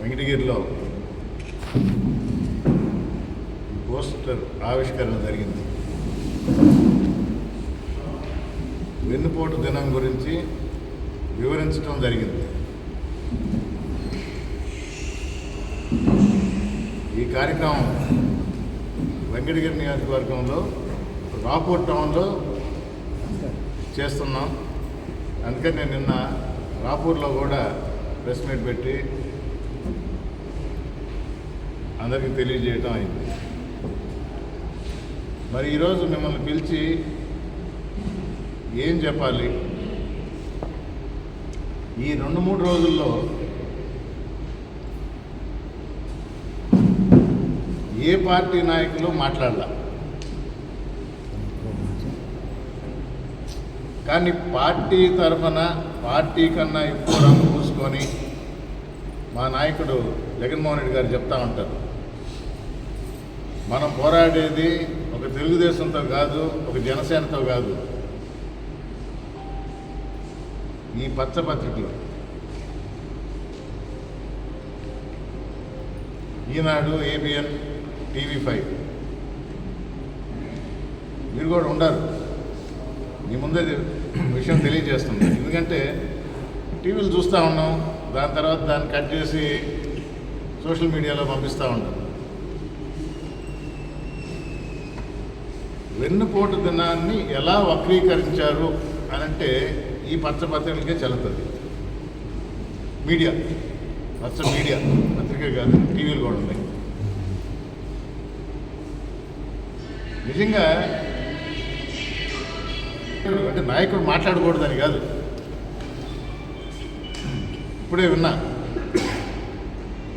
వెంకటగిరిలో పోస్టర్ ఆవిష్కరణ జరిగింది. వెన్నుపోటు దినం గురించి వివరించడం జరిగింది. ఈ కార్యక్రమం వెంకటగిరి నియోజకవర్గంలో రాపూర్ టౌన్లో చేస్తున్నాం. అందుకని నేను నిన్న రాపూర్లో కూడా ప్రెస్ మీట్ పెట్టి అందరికీ తెలియజేయటం అయింది. మరి ఈరోజు మిమ్మల్ని పిలిచి ఏం చెప్పాలి? ఈ రెండు మూడు రోజుల్లో ఏ పార్టీ నాయకులు మాట్లాడాల? కానీ పార్టీ తరఫున పార్టీ కన్నా ఎక్కువ రంగు పూసుకొని మా నాయకుడు జగన్మోహన్ రెడ్డి గారు చెప్తా ఉంటారు. మనం పోరాడేది ఒక తెలుగుదేశంతో కాదు ఒక జనసేనతో కాదు. ఈ పచ్చపత్రికలు ఈనాడు ఏబిఎన్ టీవీ ఫైవ్ మీరు కూడా ఉండరు మీ ముందే విషయం తెలియజేస్తుంది. ఎందుకంటే టీవీలు చూస్తూ ఉన్నాం దాని తర్వాత దాన్ని కట్ చేసి సోషల్ మీడియాలో పంపిస్తూ ఉంటాం. వెన్నుపోటు దినాన్ని ఎలా వక్రీకరించారు అని అంటే ఈ పచ్చ పత్రికలకే చెల్లుతుంది. మీడియా పచ్చ మీడియా పత్రిక కాదు టీవీలు కూడా ఉన్నాయి. నిజంగా అంటే నాయకుడు మాట్లాడకూడదని కాదు. ఇప్పుడే విన్నా.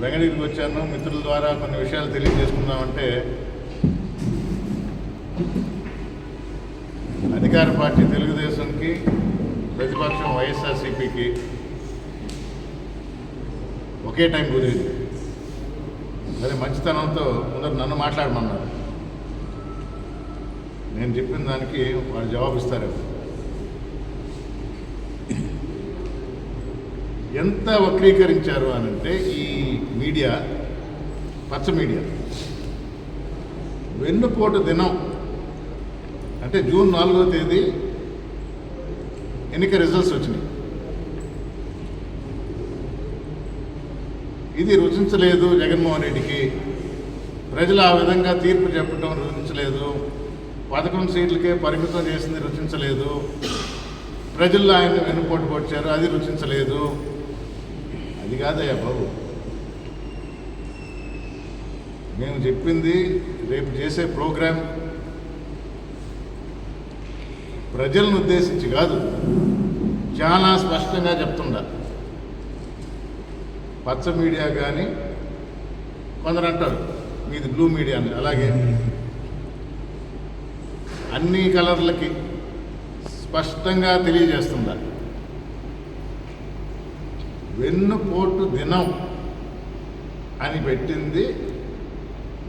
బెంగళూరుకి వచ్చాను మిత్రుల ద్వారా కొన్ని విషయాలు తెలియజేసుకుందామంటే అధికార పార్టీ తెలుగుదేశంకి ప్రతిపక్షం వైఎస్ఆర్సీపీకి ఒకే టైం కుదిరింది. అదే మంచితనంతో ముందర నన్ను మాట్లాడమన్నారు. నేను చెప్పిన దానికి వాళ్ళు జవాబు ఇస్తారు. ఎంత వక్రీకరించారు అని అంటే ఈ మీడియా పచ్చ మీడియా. వెన్నుపోటు దినం అంటే జూన్ నాలుగో తేదీ ఎన్నిక రిజల్ట్స్ వచ్చినాయి. ఇది రుచించలేదు జగన్మోహన్ రెడ్డికి. ప్రజలు ఆ విధంగా తీర్పు చెప్పడం రుచించలేదు. పదకొండు సీట్లకే పరిమితం చేసింది రుచించలేదు. ప్రజల్లో ఆయన వెనుపోటు పొడిచారు అది రుచించలేదు. అది కాదయ్యా బాబు. మేము చెప్పింది రేపు చేసే ప్రోగ్రాం ప్రజలను ఉద్దేశించి కాదు చాలా స్పష్టంగా చెప్తుండ. పచ్చ మీడియా కానీ కొందరు అంటారు మీది బ్లూ మీడియా అని. అలాగే అన్ని కలర్లకి స్పష్టంగా తెలియజేస్తుందా వెన్నుపోటు దినం అని పెట్టింది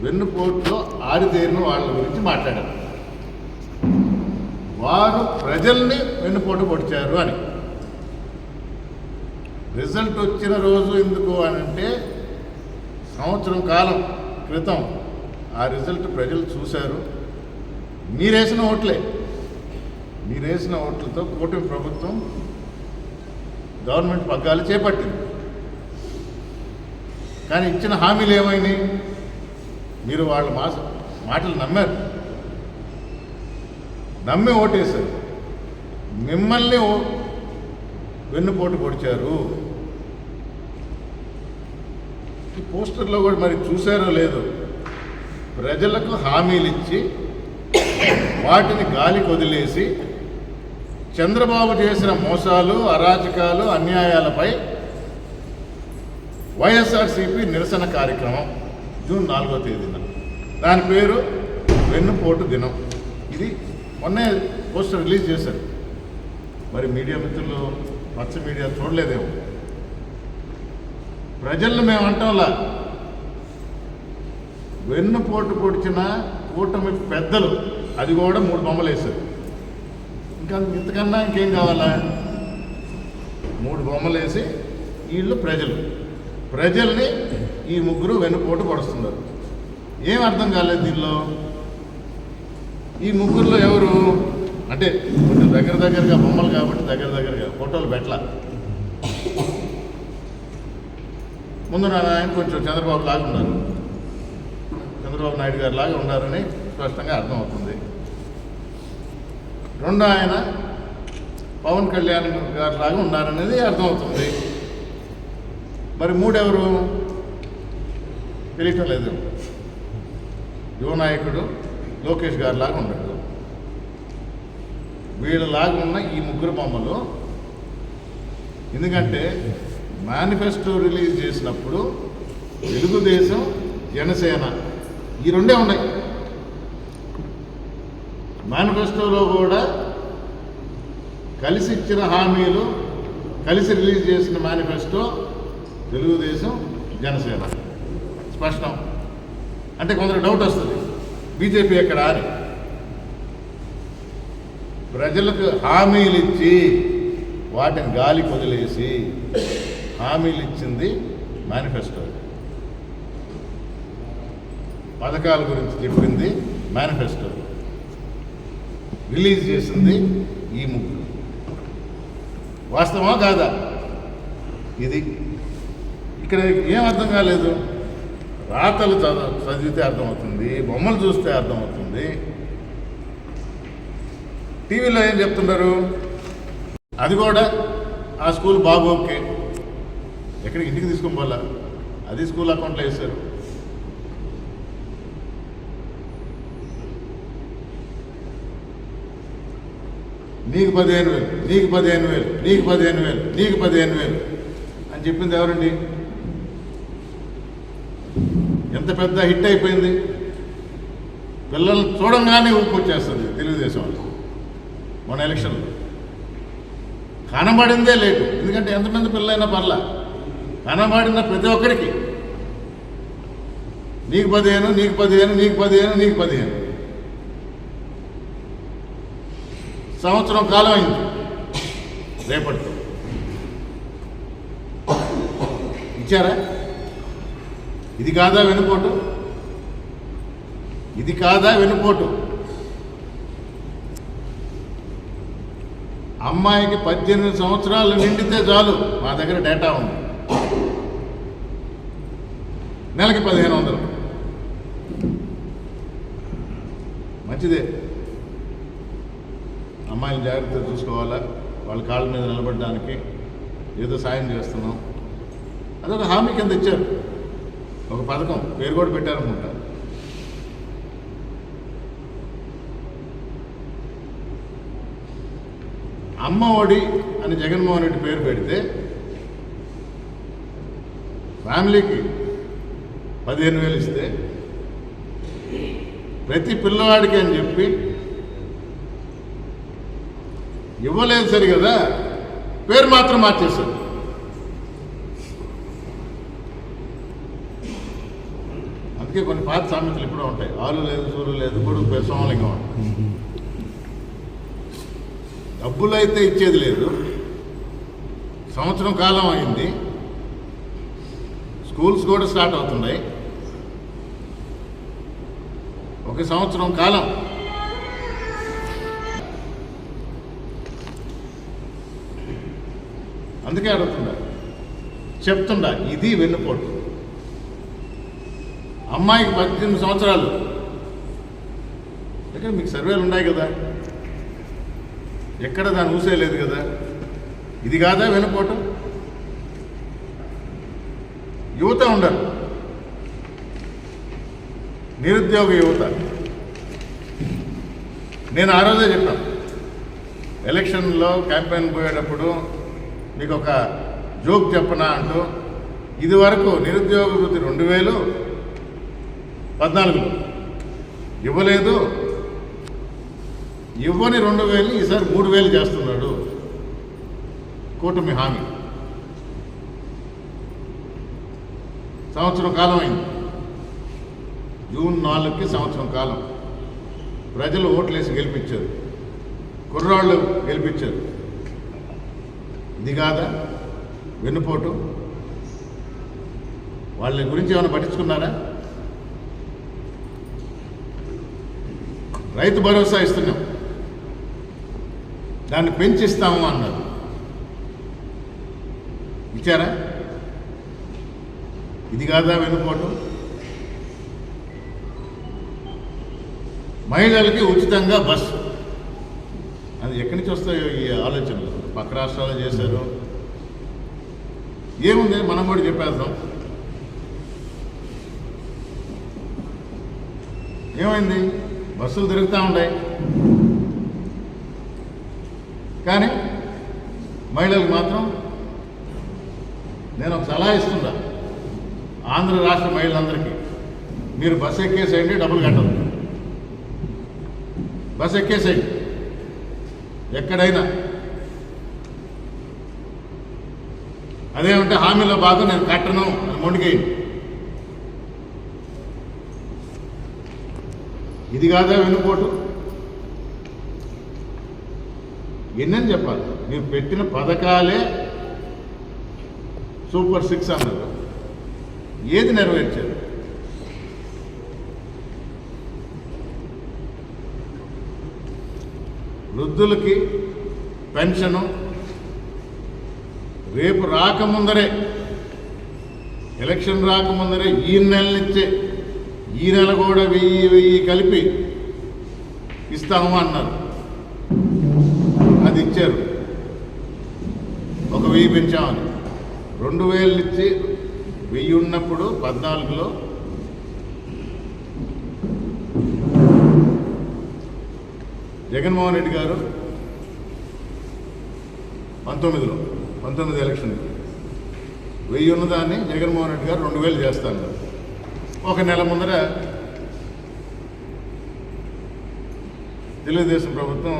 వెన్నుపోటులో ఆరితేరిన వాళ్ళ గురించి మాట్లాడారు. వారు ప్రజల్ని వెన్నుపోటు పొడిచారు అని. రిజల్ట్ వచ్చిన రోజు ఎందుకు అని అంటే సంవత్సరం కాలం క్రితం ఆ రిజల్ట్ ప్రజలు చూశారు. మీరేసిన ఓట్లే. మీరేసిన ఓట్లతో కూటమి ప్రభుత్వం గవర్నమెంట్ పగ్గాలు చేపట్టింది. కానీ ఇచ్చిన హామీలు ఏమైనాయి? మీరు వాళ్ళ మాస మాటలు నమ్మారు. నమ్మి ఓటేశారు. మిమ్మల్ని ఓ వెన్నుపోటు పొడిచారు. ఈ పోస్టర్లో కూడా మరి చూసారో లేదో. ప్రజలకు హామీలు ఇచ్చి వాటిని గాలికి వదిలేసి చంద్రబాబు చేసిన మోసాలు అరాచకాలు అన్యాయాలపై వైఎస్ఆర్సీపీ నిరసన కార్యక్రమం జూన్ నాలుగో తేదీన. దాని పేరు వెన్నుపోటు దినం. ఇది మొన్నే పోస్టర్ రిలీజ్ చేశారు. మరి మీడియా మిత్రులు పచ్చ మీడియా చూడలేదేమో. ప్రజలను మేము అంటాంలా వెన్ను పోటు పొడిచిన కూటమి పెద్దలు అది కూడా మూడు బొమ్మలు వేశారు. ఇంకా ఇంతకన్నా ఇంకేం కావాలా? మూడు బొమ్మలు వేసి వీళ్ళు ప్రజలు. ప్రజల్ని ఈ ముగ్గురు వెన్నుపోటు పడుస్తున్నారు. ఏం అర్థం కాలేదు దీనిలో? ఈ ముగ్గురులో ఎవరు? అంటే కొంచెం దగ్గర దగ్గరగా బొమ్మలు కాబట్టి దగ్గర దగ్గరగా ఫోటోలు పెట్టలా. ముందు నా ఆయన కొంచెం చంద్రబాబు లాగా ఉన్నారు. చంద్రబాబు నాయుడు గారు లాగా ఉన్నారని స్పష్టంగా అర్థమవుతుంది. రెండో ఆయన పవన్ కళ్యాణ్ గారు లాగా ఉన్నారనేది అర్థమవుతుంది. మరి మూడెవరు? తెలియటం లేదు. యువ నాయకుడు లోకేష్ గారు లాగా ఉన్నాడు వీళ్ళలాగా ఉన్న ఈ ముగ్గురు బొమ్మలు ఎందుకంటే మేనిఫెస్టో రిలీజ్ చేసినప్పుడు తెలుగుదేశం జనసేన ఈ రెండే ఉన్నాయి. మేనిఫెస్టోలో కూడా కలిసి ఇచ్చిన హామీలు కలిసి రిలీజ్ చేసిన మేనిఫెస్టో తెలుగుదేశం జనసేన. స్పష్టం. అంటే కొందరు డౌట్ వస్తుంది. బీజేపీ ఎక్కడ అని ప్రజలకు హామీలు ఇచ్చి వాటిని గాలి వదిలేసి హామీలు ఇచ్చింది మేనిఫెస్టో. పథకాల గురించి చెప్పింది మేనిఫెస్టో. రిలీజ్ చేసింది ఈ ముగ్గురు. వాస్తవమా కాదా? ఇది ఇక్కడ ఏం అర్థం కాలేదు? రాతలు చదువు చదివితే అర్థమవుతుంది బొమ్మలు చూస్తే అర్థమవుతుంది. టీవీలో ఏం చెప్తున్నారు అది కూడా ఆ స్కూల్ బాగోకే ఓకే ఎక్కడికి ఇంటికి తీసుకొని పోలా అది స్కూల్ అకౌంట్లో వేశారు. నీకు పదిహేను వేలు నీకు పదిహేను వేలు నీకు పదిహేను వేలు నీకు పదిహేను వేలు అని చెప్పింది ఎవరండి? ఎంత పెద్ద హిట్ అయిపోయింది? పిల్లల్ని చూడంగానే ఊపుకొచ్చేస్తుంది తెలుగుదేశం వాళ్ళు. మన ఎలక్షన్లో. కనబడిందే లేటు ఎందుకంటే ఎంతమంది పిల్లలైనా పర్లా. కనబడిన ప్రతి ఒక్కరికి నీకు పదిహేను నీకు పదిహేను నీకు పదిహేను నీకు పదిహేను. సంవత్సరం కాలం అయింది. రేపటితో. ఇచ్చారా? ఇది కాదా వెనుపోటు ఇది కాదా వెనుపోటు అమ్మాయికి పద్దెనిమిది సంవత్సరాలు నిండితే చాలు. మా దగ్గర డేటా ఉంది. నెలకి పదిహేను వందలు. మంచిదే. అమ్మాయిని జాగ్రత్తగా చూసుకోవాలా? వాళ్ళ కాళ్ళ మీద నిలబడడానికి ఏదో సాయం చేస్తున్నాం. అదొక హామీ కింద ఇచ్చారు. ఒక పథకం పేరు కూడా పెట్టారనుకుంటా. అమ్మ ఒడి అని జగన్మోహన్ రెడ్డి పేరు పెడితే ఫ్యామిలీకి పదిహేను వేలు ఇస్తే ప్రతి పిల్లవాడికి అని చెప్పి ఇవ్వలేదు సరి కదా పేరు మాత్రం మార్చేశారు. అందుకే కొన్ని పాత సామెతలు ఇప్పుడు ఉంటాయి. ఆలు లేదు సూరు లేదు కొడుకు సోమలింగం డబ్బులు అయితే ఇచ్చేది లేదు. సంవత్సరం కాలం అయింది. స్కూల్స్ కూడా స్టార్ట్ అవుతున్నాయి. ఒక సంవత్సరం కాలం. అందుకే అడుగుతుండ చెప్తుండ ఇది వెన్నుపోటు. అమ్మాయికి పద్దెనిమిది సంవత్సరాలు. ఎక్కడ మీకు సర్వేలు ఉన్నాయి కదా? ఎక్కడ దాన్ని ఊసేయలేదు కదా? ఇది కాదా వినపోవటం యువత ఉండరు నిరుద్యోగ యువత. నేను ఆ రోజే చెప్పాను. ఎలక్షన్లో క్యాంపెయిన్ పోయేటప్పుడు మీకు ఒక జోక్ చెప్పనా అంటూ ఇది వరకు నిరుద్యోగ వృత్తి రెండు వేలు పద్నాలుగులో ఇవ్వలేదు. ఇవ్వని రెండు వేలు ఈసారి మూడు వేలు చేస్తున్నాడు. కూటమి హామీ. సంవత్సరం కాలం అయింది. జూన్ నాలుగుకి సంవత్సరం కాలం. ప్రజలు ఓట్లేసి గెలిపించారు. కుర్రాళ్ళు గెలిపించారు. ఇది కాదా? వెన్నుపోటు? వాళ్ళ గురించి ఏమైనా పట్టించుకున్నారా? రైతు భరోసా ఇస్తున్నాం. దాన్ని పెంచిస్తాము అన్నారు. ఇచ్చారా? ఇది కాదా వెనుకోవటం మహిళలకి ఉచితంగా బస్సు. అది ఎక్కడి నుంచి వస్తాయో ఈ ఆలోచనలు. పక్క రాష్ట్రాల్లో చేశారు. ఏముంది? మనం కూడా చెప్పేద్దాం. ఏమైంది? బస్సులు తిరుగుతూ ఉన్నాయి కానీ మహిళలకు మాత్రం నేను ఒక సలహా ఇస్తున్నా. ఆంధ్ర రాష్ట్ర మహిళలందరికీ మీరు బస్సు ఎక్కేసేయండి డబ్బులు కట్టదు బస్సు ఎక్కేసేయండి. ఎక్కడైనా. అదేమంటే హామీలో భాగం నేను కట్టను అని మొండికేయండి ఇది కాదా వెనుకోటు ఎన్నని చెప్పాలి? మీరు పెట్టిన పథకాలే సూపర్ సిక్స్ అన్నారు. ఏది నెరవేర్చారు? వృద్ధులకి పెన్షను రేపు రాకముందరే ఎలక్షన్ రాకముందరే ఈ నెల నుంచే ఈ నెల కూడా వెయ్యి వెయ్యి కలిపి ఇస్తాము అన్నారు. అది ఇచ్చారు. ఒక వెయ్యి పెంచామని. రెండు వేలు ఇచ్చి వెయ్యి ఉన్నప్పుడు పద్నాలుగులో జగన్మోహన్ రెడ్డి గారు పంతొమ్మిదిలో పంతొమ్మిది ఎలక్షన్ వెయ్యి ఉన్నదాన్ని జగన్మోహన్ రెడ్డి గారు రెండు వేలు చేస్తాను. ఒక నెల ముందర తెలుగుదేశం ప్రభుత్వం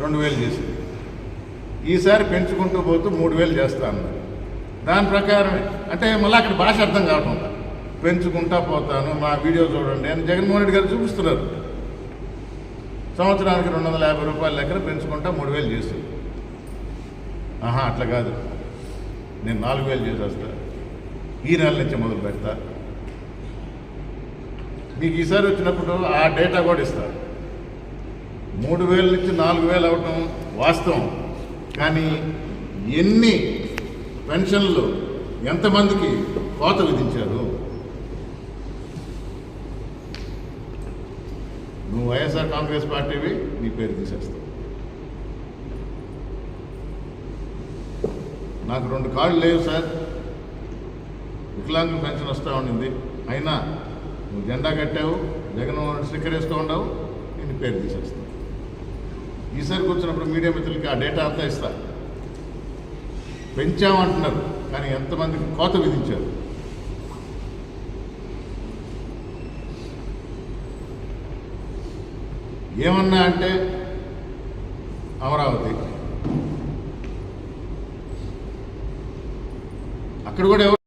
రెండు వేలు చేసింది. ఈసారి పెంచుకుంటూ పోతూ మూడు వేలు చేస్తా అన్నారు. దాని ప్రకారమే. అంటే మళ్ళీ అక్కడ భాష అర్థం కావటం పెంచుకుంటా పోతాను మా వీడియో చూడండి అని జగన్మోహన్ రెడ్డి గారు చూపిస్తున్నారు. సంవత్సరానికి రెండు వందల యాభై రూపాయల లెక్కన పెంచుకుంటా మూడు వేలు చేస్తుంది ఆహా అట్లా కాదు. నేను నాలుగు వేలు చేసేస్తా. ఈ నెల నుంచి మొదలు పెడతా. మీకు ఈసారి వచ్చినప్పుడు ఆ డేటా కూడా ఇస్తారు. మూడు వేల నుంచి నాలుగు వేలు అవటం వాస్తవం. కానీ ఎన్ని పెన్షన్లు ఎంతమందికి కోత విధించారు? నువ్వు వైఎస్ఆర్ కాంగ్రెస్ పార్టీవి నీ పేరు తీసేస్తావు. నాకు రెండు కాళ్ళు లేవు సార్. వికలాంగుల పెన్షన్ వస్తూ ఉండింది. అయినా నువ్వు జెండా కట్టావు జగన్మోహన్ స్టిక్కర్ వేస్తూ ఉండవు నేను పేరు తీసేస్తాను ఈసారి కూర్చున్నప్పుడు మీడియా మిత్రులకి ఆ డేటా అంతా ఇస్తా. పెంచామంటున్నారు కానీ ఎంతమందికి కోత విధించారు? ఏమన్నా అంటే అమరావతి. అక్కడ కూడా